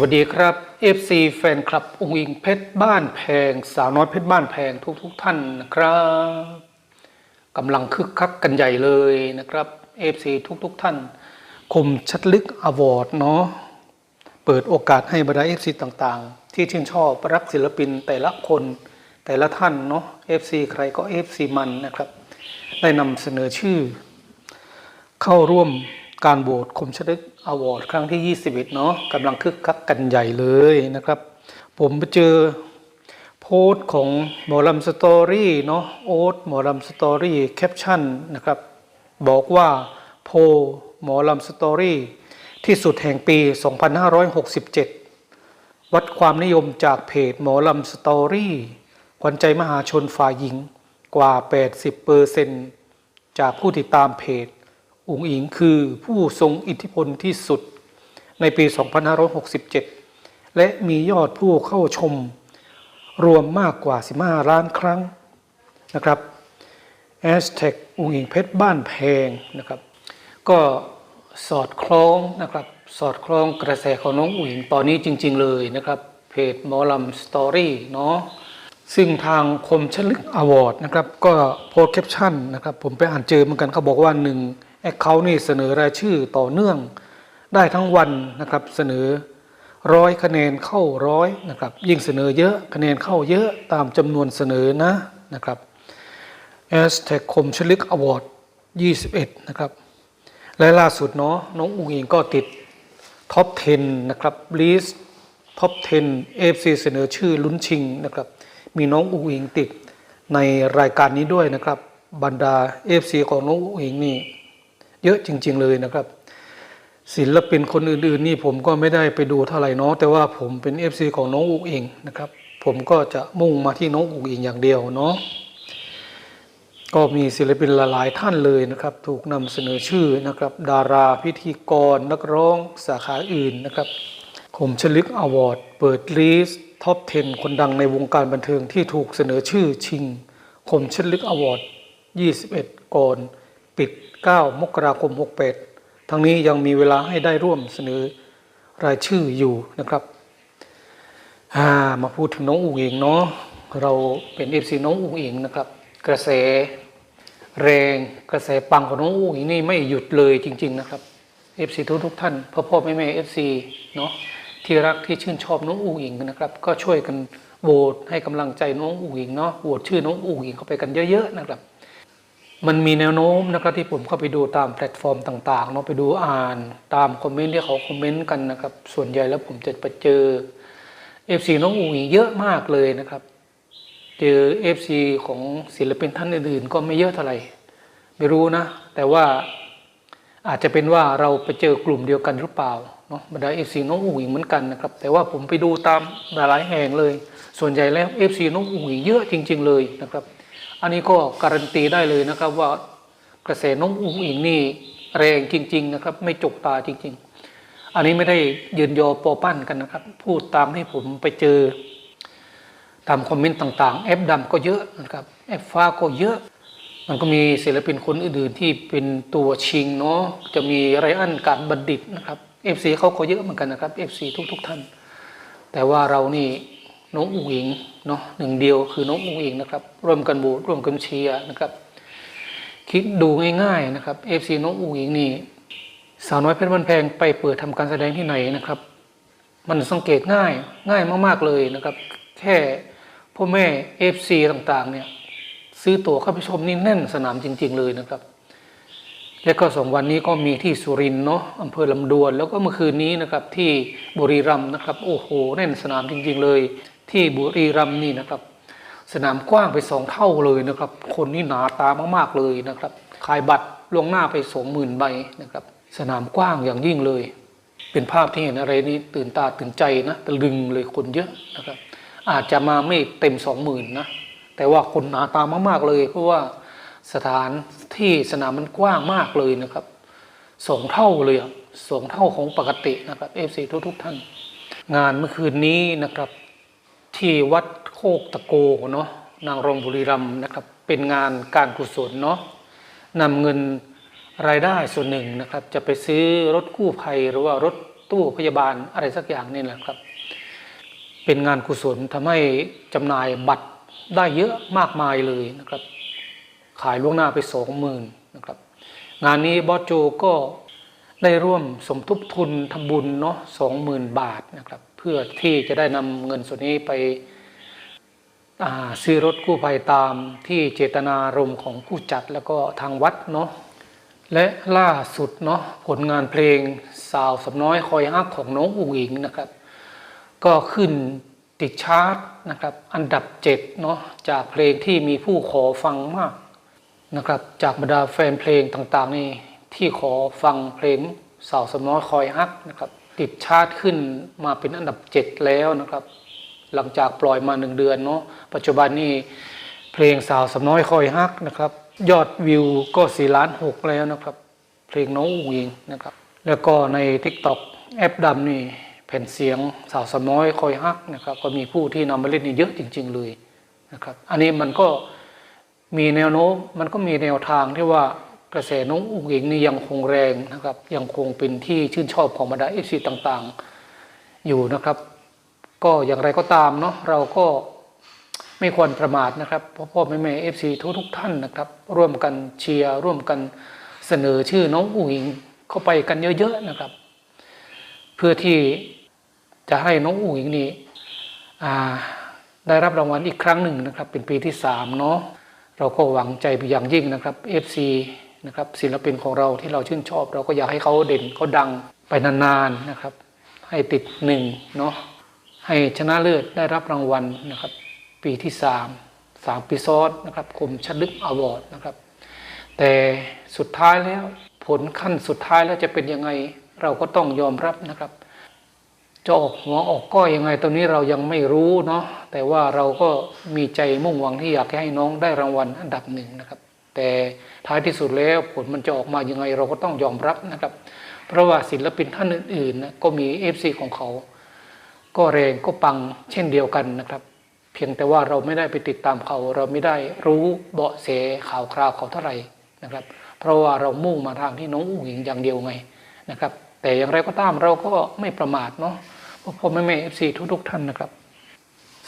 วัสดีครับ FC แฟนคลับองค์อิงเพชรบ้านแพง สาวน้อยเพชรบ้านแพงทุกทุกๆท่านนะครับกำลังคึกคักกันใหญ่เลยนะครับ FC ทุกทุกท่าน คมชัดลึกอวอร์ดเนาะเปิดโอกาสให้บรรดา FC ต่างๆ ที่ชื่นชอบรักศิลปินแต่ละคนแต่ละท่านเนาะ FC ใครก็ FC มันนะครับ ได้นำเสนอชื่อ เข้าร่วม การโหวตคมชลึกอวอร์ดครั้งที่ 21 เนาะกำลังคึกคักกันใหญ่เลยนะครับ ผมไปเจอโพสต์ของหมอลำสตอรี่เนาะโอ๊ตหมอลำสตอรี่แคปชั่นนะครับ บอกว่าโพลหมอลำสตอรี่ที่สุดแห่งปี 2567 วัดความนิยมจากเพจหมอลำสตอรี่ขวัญใจมหาชนฝ่ายหญิงกว่า 80เปอร์เซนจากผู้ติดตามเพจ อุ๋งอิงคือผู้ทรงอิทธิพลที่สุดในปี 2567 และมียอดผู้เข้าชม รวมมากกว่า 15 ล้านครั้งนะครับแอสแท็กอุ๋งอิงเพชรบ้านแพงนะครับ ก็สอดคล้องนะครับ สอดคล้องกระแสของน้องอุ๋งอิงตอนนี้จริง ๆ เลยนะครับ เพจหมอลำสตอรี่เนาะซึ่งทางคมชลึกอวอร์ดนะครับ ก็โพสต์แคปชั่นนะครับ ผมไปอ่านเจอเหมือนกันเขาบอกว่าหนึ่ง แอคเคาท์นี่เสนอรายชื่อต่อเนื่อง ได้ทั้งวันนะครับเสนอร้อยคะแนนเข้าร้อยนะครับยิ่งเสนอเยอะคะแนนเข้าเยอะตามจำนวนเสนอนะนะครับแอสแท็กคมชลึกอวอร์ด21 นะครับ และล่าสุดเนาะน้องอุ๋งอิงก็ติดท็อป 10 นะครับลิสท็อป 10 AFC เสนอชื่อลุ้นชิงนะครับ มีน้องอุ๋งอิงติดในรายการนี้ด้วยนะครับ บรรดา AFC ของน้องอุ๋งอิงนี่ เยอะจริง ๆ เลยนะครับ ศิลปินคนอื่น ๆ นี่ผมก็ไม่ได้ไปดูเท่าไหร่เนาะแต่ว่าผมเป็น FC ของน้องอุ๋งอิงนะครับ ผมก็จะมุ่งมาที่น้องอุ๋งอิงอย่างเดียวเนาะก็มีศิลปินหลายๆท่านเลยนะครับ ถูกนำเสนอชื่อนะครับ ดาราพิธีกรนักร้องสาขาอื่นนะครับคมชลึกอวอร์ดเปิดลิสต์ท็อป 10 คนดังในวงการบันเทิงที่ถูกเสนอชื่อชิงคมชลึกอวอร์ด21 ก่อน ปิด 9 มกราคม 68 ทั้งนี้ยังมีเวลาให้ได้ร่วมเสนอรายชื่ออยู่นะครับามาพูดถึงน้องอุ๋งอิงเนาะเราเป็นเอฟซีน้องอุ๋งอิงนะครับ กระแสแรงกระแสปังของน้องอุ๋งอิงนี่ไม่หยุดเลยจริง ๆ นะครับเอฟซีทุกทุกท่านพ่อพ่อแม่แม่เอฟซีเนาะที่รักที่ชื่นชอบน้องอุ๋งอิงนะครับ ก็ช่วยกันโหวตให้กำลังใจน้องอุ๋งอิงเนาะโหวตชื่อน้องอุ๋งอิงเข้าไปกันเยอะ ๆ นะครับ มันมีแนวโน้มนะครับที่ผมเข้าไปดูตามแพลตฟอร์มต่างๆเนาะไปดูอ่านตามคอมเมนต์ที่เขาคอมเมนต์กันนะครับ ส่วนใหญ่แล้วผมจะไปเจอเอฟซีน้องอุ๋งเยอะมากเลยนะครับ เจอเอฟซีของศิลปินท่านอื่นๆ ก็ไม่เยอะเท่าไหร่ไม่รู้นะ แต่ว่าอาจจะเป็นว่าเราไปเจอกลุ่มเดียวกันหรือเปล่าเนาะบรรดาเอฟซีน้องอุ๋งเหมือนกันนะครับ แต่ว่าผมไปดูตามหลายแห่งเลย ส่วนใหญ่แล้วเอฟซีน้องอุ๋งเยอะจริง ๆ เลยนะครับ อันนี้ก็การันตีได้เลยนะครับว่ากระแสน้องอุ๋งอิงนี่แรงจริง ๆ นะครับ ไม่จกตาจริง ๆ อันนี้ไม่ได้ยืนยอปอปั้นกันนะครับ พูดตามที่ผมไปเจอ ตามคอมเมนต์ต่างๆแอปดำก็เยอะนะครับแอปฟ้าก็เยอะ มันก็มีศิลปินคนอื่นๆที่เป็นตัวชิงเนาะจะมีไรอันการบัณฑิตนะครับ FC เขาก็เยอะเหมือนกันนะครับ FC ทุก ๆ ท่าน แต่ว่าเรานี่ น้องอุ๋งอิงเนาะหนึ่งเดียวคือน้องอุ๋งอิงนะครับ ร่วมกันโหวตร่วมกันเชียร์นะครับ คิดดูง่ายๆนะครับ FC น้องอุ๋งอิงนี่สาวน้อยเพชรบ้านแพงไปเปิดทำการแสดงที่ไหนนะครับ มันสังเกตง่ายง่ายมากๆเลยนะครับ แค่พ่อแม่ FC ต่างๆเนี่ยซื้อตั๋วเข้าไปชมนี่แน่นสนามจริง ๆ เลยนะครับ และก็สองวันนี้ก็มีที่สุรินเนาะอำเภอลำดวน แล้วก็เมื่อคืนนี้นะครับที่บุรีรัมย์นะครับ โอ้โห แน่นสนามจริง ๆ เลย ที่บุรีรัมย์นี่นะครับ สนามกว้างไปสองเท่าเลยนะครับ คนนี่หนาตามากๆเลยนะครับขายบัตรล่วงหน้าไปสองหมื่นใบนะครับ สนามกว้างอย่างยิ่งเลย เป็นภาพที่เห็นอะไรนี่ตื่นตาตื่นใจนะตะลึงเลยคนเยอะนะครับ อาจจะมาไม่เต็มสองหมื่นนะแต่ว่าคนหนาตามากๆเลย เพราะว่าสถานที่สนามมันกว้างมากเลยนะครับสองเท่าเลยอะสองเท่าของปกตินะครับเอฟซีทุกๆท่าน งานเมื่อคืนนี้นะครับ ที่วัดโคกตะโกเนาะนางรองบุรีรัมนะครับ เป็นงานการกุศลเนาะนำเงินรายได้ส่วนหนึ่งนะครับ จะไปซื้อรถกู้ภัยหรือว่ารถตู้พยาบาลอะไรสักอย่างนี่แหละครับ เป็นงานกุศลทำให้จำหน่ายบัตรได้เยอะมากมายเลยนะครับ ขายล่วงหน้าไปสองหมื่นนะครับ งานนี้บอสโจก็ได้ร่วมสมทบทุนทำบุญเนาะสองหมื่นบาทนะครับ พื่อที่จะได้นำเงินส่วนนี้ไปซื้อรถกู้ภัยตามที่เจตนารมณ์ของผู้จัดแล้วก็ทางวัดเนาะและล่าสุดเนาะผลงานเพลงสาวสำน้อยคอยฮักของน้องอุ๋งอิงนะครับ ก็ขึ้นติดชาร์ตนะครับอันดับเจ็ดเนาะจากเพลงที่มีผู้ขอฟังมากนะครับจากบรรดาแฟนเพลงต่างๆนี่ที่ขอฟังเพลงสาวสำน้อยคอยฮักนะครับ ติดชาร์ตขึ้นมาเป็นอันดับเจ็ดแล้วนะครับ หลังจากปล่อยมาหนึ่งเดือนเนาะปัจจุบันนี้เพลงสาวสำน้อยคอยฮักนะครับ ยอดวิวก็สี่ล้านหกแล้วนะครับ เพลงน้องอุ๋งอิงนะครับ แล้วก็ใน t ิ k t o k แอปดำนี่แผ่นเสียงสาวสำน้อยคอยฮักนะครับ ก็มีผู้ที่นำมาเล่นนี่เยอะจริง ๆ เลยนะครับ อันนี้มันก็มีแนวโน้มมันก็มีแนวทางที่ว่า กระแสน้องอุ๋งอิงนี่ยังคงแรงนะครับ ยังคงเป็นที่ชื่นชอบของบรรดาเอฟซีต่างๆ อยู่นะครับ ก็อย่างไรก็ตามเนาะเราก็ไม่ควรประมาทนะครับพ่อพ่อแม่แม่เอฟซีทุกทุกๆท่านนะครับ ร่วมกันเชียร์ร่วมกันเสนอชื่อน้องอุ๋งอิงเข้าไปกันเยอะๆนะครับ เพื่อที่จะให้น้องอุ๋งอิงนี่ได้รับรางวัลอีกครั้งหนึ่งนะครับ เป็นปีที่สามเนาะเราก็หวังใจไปอย่างยิ่งนะครับ FC นะครับศิลปินของเราที่เราชื่นชอบ เราก็อยากให้เขาเด่นเขาดังไปนานๆนะครับ ให้ติดหนึ่งเนาะให้ชนะเลิศได้รับรางวัลนะครับ ปีที่สามสามปีซ้อนนะครับคมชัดลึกอวอร์ดนะครับ แต่สุดท้ายแล้วผลขั้นสุดท้ายแล้วจะเป็นยังไงเราก็ต้องยอมรับนะครับจะออกหัวออกก้อยยังไงตรงนี้เรายังไม่รู้เนาะแต่ว่าเราก็มีใจมุ่งหวังที่อยากให้น้องได้รางวัลอันดับหนึ่งนะครับ แต่ท้ายที่สุดแล้วผลมันจะออกมายังไงเราก็ต้องยอมรับนะครับ เพราะว่าศิลปินท่านอื่นๆนะก็มีเอฟซีของเขา ก็แรงก็ปังเช่นเดียวกันนะครับ เพียงแต่ว่าเราไม่ได้ไปติดตามเขา เราไม่ได้รู้เบาะแสข่าวคราวเขาเท่าไหร่นะครับ เพราะว่าเรามุ่งมาทางที่น้องอุ๋งอิงอย่างเดียวไงนะครับ แต่อย่างไรก็ตามเราก็ไม่ประมาทเนาะพ่อพ่อแม่แม่เอฟซีทุกๆท่านนะครับ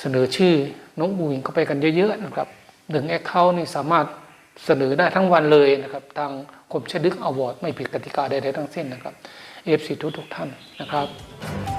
เสนอชื่อน้องอุ๋งอิงเข้าไปกันเยอะๆนะครับหนึ่งแอคเคาท์นี่สามารถ เสนอได้ทั้งวันเลยนะครับ ทางคมชดึกอวอร์ดไม่ผิดกติกาใดๆทั้งสิ้นนะครับเอฟซีทุกท่านนะครับ